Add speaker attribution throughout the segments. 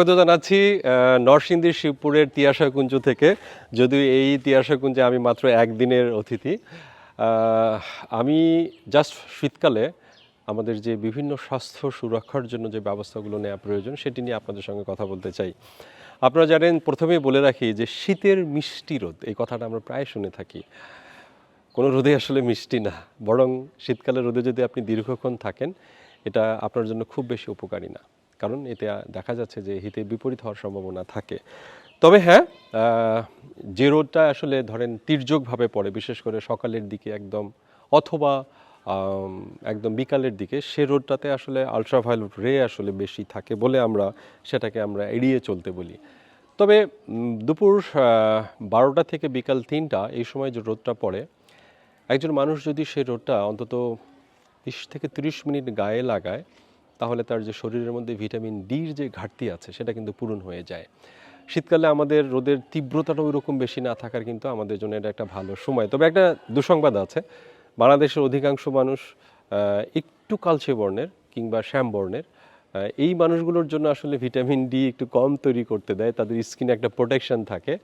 Speaker 1: স্বাগত জানাচ্ছি নরসিংদীর শিবপুরের তিয়াশাকুঞ্জ থেকে। যদিও এই তিয়াশাকুঞ্জে আমি মাত্র একদিনের অতিথি আমি জাস্ট শীতকালে আমাদের যে বিভিন্ন স্বাস্থ্য সুরক্ষার জন্য যে ব্যবস্থাগুলো নেওয়া প্রয়োজন, সেটি নিয়ে আপনাদের সঙ্গে কথা বলতে চাই। আপনারা জানেন, প্রথমেই বলে রাখি যে শীতের মিষ্টি রোদ, এই কথাটা আমরা প্রায় শুনে থাকি। কোনো রোদে আসলে মিষ্টি না, বরং শীতকালে রোদে যদি আপনি দীর্ঘক্ষণ থাকেন, এটা আপনার জন্য খুব বেশি উপকারী না। কারণ এতে দেখা যাচ্ছে যে হিতে বিপরীত হওয়ার সম্ভাবনা থাকে। তবে হ্যাঁ যে রোদটা আসলে ধরেন তির্যকভাবে পড়ে, বিশেষ করে সকালের দিকে একদম অথবা একদম বিকালের দিকে, সে রোদটাতে আসলে আলট্রাভায়োলেট রে আসলে বেশি থাকে বলে আমরা সেটাকে আমরা এড়িয়ে চলতে বলি। তবে দুপুর বারোটা থেকে বিকাল তিনটা এই সময় যে রোদটা পড়ে, একজন মানুষ যদি সেই রোদটা অন্তত বিশ থেকে তিরিশ মিনিট গায়ে লাগায় তাহলে তার যে শরীরের মধ্যে ভিটামিন ডির যে ঘাটতি আছে, সেটা কিন্তু পূরণ হয়ে যায়। শীতকালে আমাদের রোদের তীব্রতাটা ওই রকম বেশি না থাকার কিন্তু আমাদের জন্য এটা একটা ভালো সময়। তবে একটা দুঃসংবাদ আছে, বাংলাদেশের অধিকাংশ মানুষ একটু কালচে বর্ণের কিংবা শ্যাম বর্ণের এই মানুষগুলোর জন্য আসলে ভিটামিন ডি একটু কম তৈরি করতে দেয়, তাদের স্কিনে একটা প্রোটেকশন থাকে।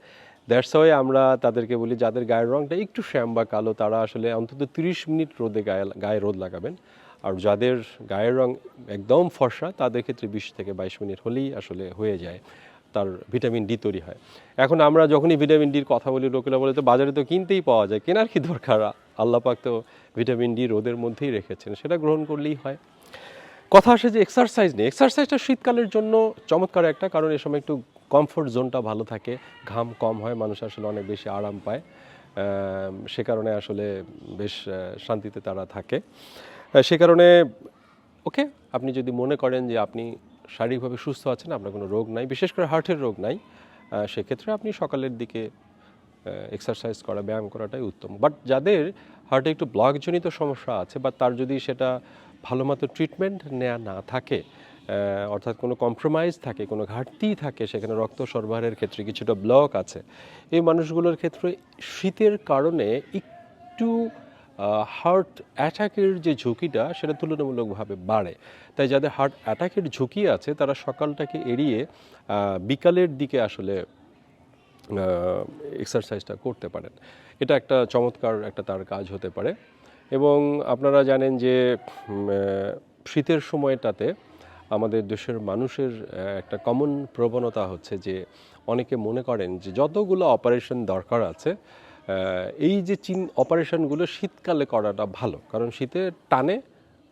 Speaker 1: দ্যাটস ওয়াই আমরা তাদেরকে বলি, যাদের গায়ের রঙটা একটু শ্যাম বা কালো, তারা আসলে অন্তত তিরিশ মিনিট রোদে গায়ে গায়ে রোদ লাগাবেন। আর যাদের গায়ের রং একদম ফর্সা, তাদের ক্ষেত্রে বিশ থেকে বাইশ মিনিট হলেই আসলে হয়ে যায়, তার ভিটামিন ডি তৈরি হয়। এখন আমরা যখনই ভিটামিন ডির কথা বলি, লোকেরা বলে, তো বাজারে তো কিনতেই পাওয়া যায়, কেনার কি দরকার? আল্লাহ পাক তো ভিটামিন ডি রোদের মধ্যেই রেখেছেন, সেটা গ্রহণ করলেই হয়। কথা আসে যে এক্সারসাইজ নেই এক্সারসাইজটা শীতকালের জন্য চমৎকার একটা, কারণ এ সময় একটু কমফোর্ট জোনটা ভালো থাকে, ঘাম কম হয়, মানুষ আসলে অনেক বেশি আরাম পায় সে কারণে আসলে বেশ শান্তিতে তারা থাকে। সে কারণে, ওকে, আপনি যদি মনে করেন যে আপনি শারীরিকভাবে সুস্থ আছেন, আপনার কোনো রোগ নাই, বিশেষ করে হার্টের রোগ নাই সেক্ষেত্রে আপনি সকালের দিকে এক্সারসাইজ করা, ব্যায়াম করাটাই উত্তম। বাট যাদের হার্টে একটু ব্লকজনিত সমস্যা আছে, বা তার যদি সেটা ভালো মতো ট্রিটমেন্ট নেওয়া না থাকে অর্থাৎ কোনো কম্প্রোমাইজ থাকে, কোনো ঘাটতি থাকে, সেখানে রক্ত সরবরাহের ক্ষেত্রে কিছুটা ব্লক আছে, এই মানুষগুলোর ক্ষেত্রে শীতের কারণে একটু হার্ট অ্যাটাকের যে ঝুঁকিটা সেটা তুলনামূলকভাবে বাড়ে। তাই যাদের হার্ট অ্যাটাকের ঝুঁকি আছে, তারা সকালটাকে এড়িয়ে বিকালের দিকে আসলে এক্সারসাইজটা করতে পারেন। এটা একটা চমৎকার একটা তার কাজ হতে পারে। এবং আপনারা জানেন যে শীতের সময়টাতে আমাদের দেশের মানুষের একটা কমন প্রবণতা হচ্ছে যে, অনেকে মনে করেন যে যতগুলো অপারেশন দরকার আছে এই যে চিন অপারেশনগুলো শীতকালে করাটা ভালো, কারণ শীতে টানে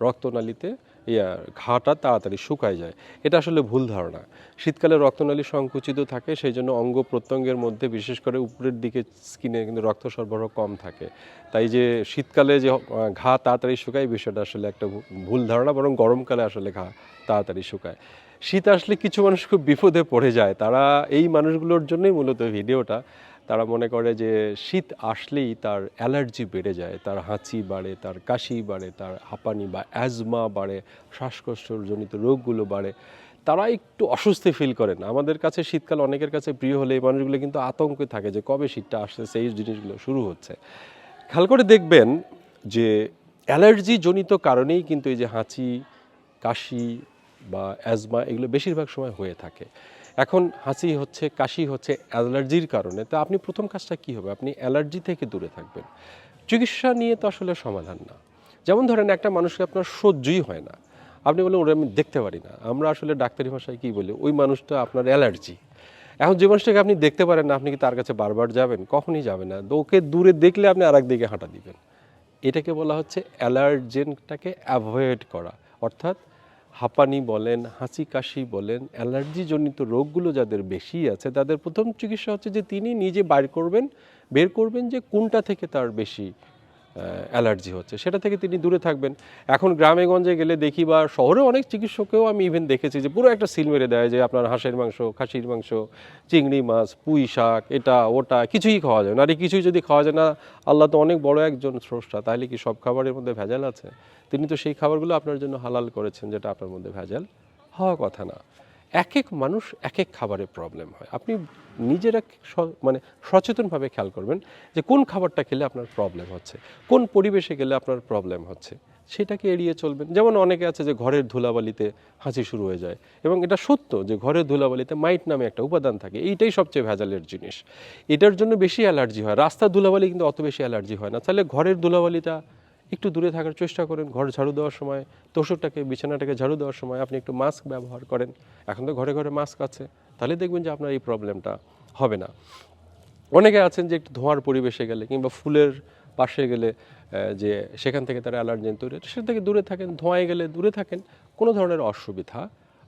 Speaker 1: রক্তনালীতে, ইয়া, ঘাটা তাড়াতাড়ি শুকায় যায়। এটা আসলে ভুল ধারণা। শীতকালে রক্তনালী সংকুচিত থাকে, সেই জন্য অঙ্গ প্রত্যঙ্গের মধ্যে, বিশেষ করে উপরের দিকে স্কিনে কিন্তু রক্ত সরবরাহ কম থাকে। তাই যে শীতকালে যে ঘা তাড়াতাড়ি শুকায়, বিষয়টা আসলে একটা ভুল ধারণা, বরং গরমকালে আসলে ঘা তাড়াতাড়ি শুকায়। শীত আসলে কিছু মানুষ খুব বিপদে পড়ে যায়। তারা এই মানুষগুলোর জন্যই মূলত ভিডিওটা। তারা মনে করে যে শীত আসলেই তার অ্যালার্জি বেড়ে যায়, তার হাঁচি বাড়ে, তার কাশি বাড়ে, তার হাঁপানি বা অ্যাজমা বাড়ে, শ্বাসকষ্টজনিত রোগগুলো বাড়ে। তারা একটু অস্বস্তি ফিল করেন। আমাদের কাছে শীতকাল অনেকের কাছে প্রিয় হলে এই মানুষগুলো কিন্তু আতঙ্কে থাকে যে কবে শীতটা আসতেছে এই জিনিসগুলো শুরু হচ্ছে। খেয়াল করে দেখবেন যে অ্যালার্জি জনিত কারণেই কিন্তু এই যে হাঁচি, কাশি বা অ্যাজমা এগুলো বেশিরভাগ সময় হয়ে থাকে। এখন হাসি হচ্ছে, কাশি হচ্ছে, অ্যালার্জির কারণে। তা আপনি প্রথম কাজটা কী হবে? আপনি অ্যালার্জি থেকে দূরে থাকবেন। চিকিৎসা নিয়ে তো আসলে সমাধান না। যেমন ধরেন একটা মানুষকে আপনার সহ্যই হয় না। আপনি বলেন ওরা, আমি দেখতে পারি না। আমরা আসলে ডাক্তারি ভাষায় কী বলি? ওই মানুষটা আপনার অ্যালার্জি। এখন যে মানুষটাকে আপনি দেখতে পারেন না, আপনি কি তার কাছে বারবার যাবেন? কখনই যাবেন না। ওকে দূরে দেখলে আপনি আর দিকে হাঁটা দিবেন। এটাকে বলা হচ্ছে অ্যালার্জেনটাকে অ্যাভয়েড করা। অর্থাৎ হাঁপানি বলেন হাঁচি কাশি বলেন, অ্যালার্জিজনিত রোগগুলো যাদের বেশি আছে, তাদের প্রথম চিকিৎসা হচ্ছে যে তিনি নিজে বাইর করবেন, বের করবেন যে কোনটা থেকে তার বেশি অ্যালার্জি হচ্ছে। সেটা থেকে তিনি দূরে থাকবেন। এখন গ্রামে গঞ্জে গেলে দেখি বা শহরে অনেক চিকিৎসককেও আমি ইভেন দেখেছি যে পুরো একটা সিল মেরে দেয় যে আপনার হাঁসের মাংস, খাসির মাংস, চিংড়ি মাছ, পুঁই শাক, এটা, ওটা কিছুই খাওয়া যায় না। আর কিছুই যদি খাওয়া যায় না, আল্লাহ তো অনেক বড় একজন স্রষ্টা, তাহলে কি সব খাবারের মধ্যে ভেজাল আছে? তিনি তো সেই খাবারগুলো আপনার জন্য হালাল করেছেন, যেটা আপনার মধ্যে ভেজাল হওয়া কথা না। এক এক মানুষ এক এক খাবারে প্রবলেম হয়। আপনি নিজেরা মানে সচেতনভাবে খেয়াল করবেন যে কোন খাবারটা খেলে আপনার প্রবলেম হচ্ছে, কোন পরিবেশে গেলে আপনার প্রবলেম হচ্ছে, সেটাকে এড়িয়ে চলবেন। যেমন অনেকে আছে যে ঘরের ধুলাবালিতে হাঁচি শুরু হয়ে যায় এবং এটা সত্য যে ঘরের ধুলাবালিতে মাইট নামে একটা উপাদান থাকে, এইটাই সবচেয়ে ভেজালের জিনিস। এটার জন্য বেশি অ্যালার্জি হয়। রাস্তার ধুলাবালি কিন্তু অত বেশি অ্যালার্জি হয় না। তাহলে ঘরের ধুলাবালিটা একটু দূরে থাকার চেষ্টা করেন ঘর ঝাড়ু দেওয়ার সময় তোষকটাকে বিছানাটাকে ঝাড়ু দেওয়ার সময় আপনি একটু মাস্ক ব্যবহার করেন। এখন তো ঘরে ঘরে মাস্ক আছে তাহলে দেখবেন যে আপনার এই প্রবলেমটা হবে না। অনেকে আছেন যে একটু ধোঁয়ার পরিবেশে গেলে কিংবা ফুলের পাশে গেলে যে সেখান থেকে তারা অ্যালার্জেন তৈরি হয়, সে থেকে দূরে থাকেন ধোঁয়ায় গেলে দূরে থাকেন কোনো ধরনের অসুবিধা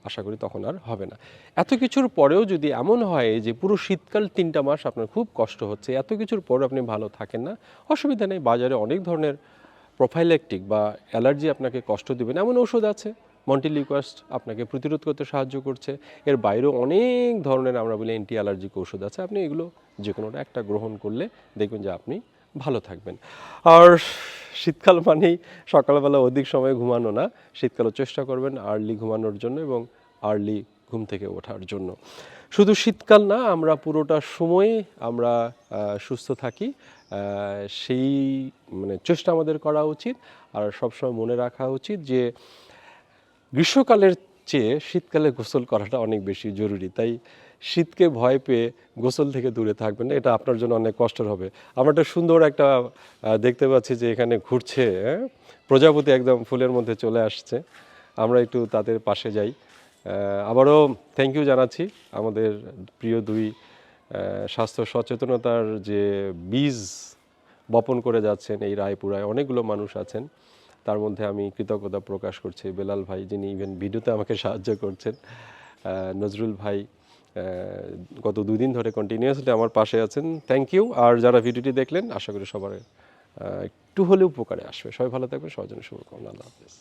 Speaker 1: আশা করি তখন আর হবে না। এত কিছুর পরেও যদি এমন হয় যে পুরো শীতকাল তিনটা মাস আপনার খুব কষ্ট হচ্ছে এত কিছুর পরেও আপনি ভালো থাকেন না অসুবিধা নেই। বাজারে অনেক ধরনের প্রোফাইলেকটিক বা অ্যালার্জি আপনাকে কষ্ট দেবেন এমন ওষুধ আছে। মন্টিলিকোয়াস্ট আপনাকে প্রতিরোধ করতে সাহায্য করছে। এর বাইরেও অনেক ধরনের আমরা বলি অ্যান্টি অ্যালার্জিক ওষুধ আছে। আপনি এগুলো যে কোনোটা একটা গ্রহণ করলে দেখবেন যে আপনি ভালো থাকবেন। আর শীতকাল মানেই সকালবেলা অধিক সময় ঘুমানো না। শীতকালও চেষ্টা করবেন আর্লি ঘুমানোর জন্য এবং আর্লি ঘুম থেকে ওঠার জন্য। শুধু শীতকাল না, আমরা পুরোটা সময় আমরা সুস্থ থাকি। সেই মানে চেষ্টা আমাদের করা উচিত। আর সবসময় মনে রাখা উচিত যে, গ্রীষ্মকালের চেয়ে শীতকালে গোসল করাটা অনেক বেশি জরুরি। তাই শীতকে ভয় পেয়ে গোসল থেকে দূরে থাকবেন এটা আপনার জন্য অনেক কষ্টের হবে। আমরা একটা সুন্দর একটা দেখতে পাচ্ছি যে এখানে ঘুরছে হ্যাঁ? প্রজাপতি একদম ফুলের মধ্যে চলে আসছে। আমরা একটু তাদের পাশে যাই। আবারও থ্যাংক ইউ জানাচ্ছি আমাদের প্রিয় দুই স্বাস্থ্য সচেতনতার যে বীজ বপন করে যাচ্ছেন এই রায়পুরায় অনেকগুলো মানুষ আছেন। তার মধ্যে আমি কৃতজ্ঞতা প্রকাশ করছি বেলাল ভাই যিনি ইভেন ভিডিওতে আমাকে সাহায্য করছেন। নজরুল ভাই গত দুই দিন ধরে কন্টিনিউয়াসলি আমার পাশে আছেন। থ্যাংক ইউ আর যারা ভিডিওটি দেখলেন, আশা করি সবার একটু হলেও উপকারে আসবে। সবাই ভালো থাকবে সবার জন্য শুভকামনা। আল্লাহ হাফেজ।